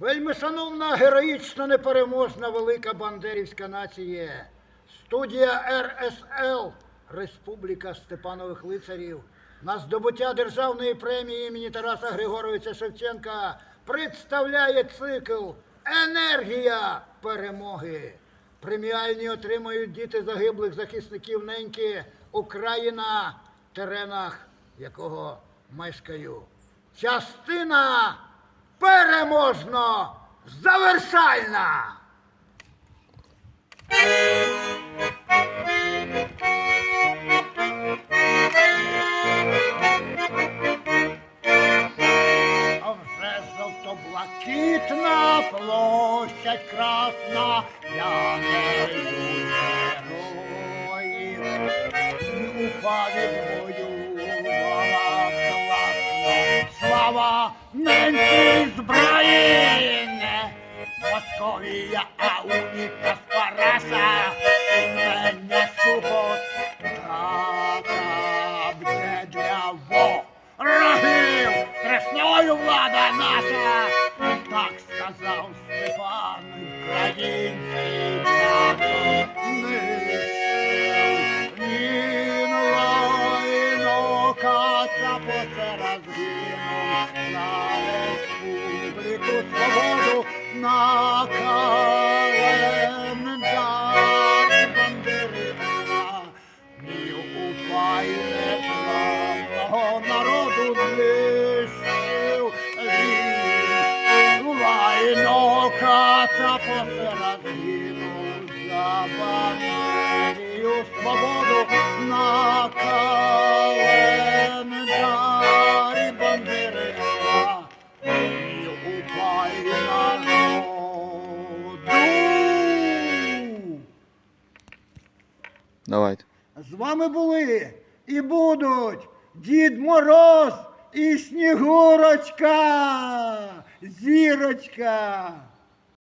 Вельми шановна, героїчно непереможна велика бандерівська нація. Студія РСЛ Республіка Степанових лицарів на здобуття державної премії імені Тараса Григоровича Шевченка представляє цикл Енергія перемоги. Преміальні отримають діти загиблих захисників неньки Україна, теренах якого мешкаю. Частина переможно завершальна. А вже жовто-блакитна площадь красна, я не героїв. І упа відвоювала класно. Слава ненці зброїни, Московія, а уніка спараса, і мене супот, така буде для ворогів, страшною влада наша, так сказав Степан Український. Він воїно каца посеред згинув Лайно каца посеред за Бандерію свободу на календарі Бандерина. Ні упай народу. Давайте. З вами були і будуть Дід Мороз і Снігурочка, Зірочка.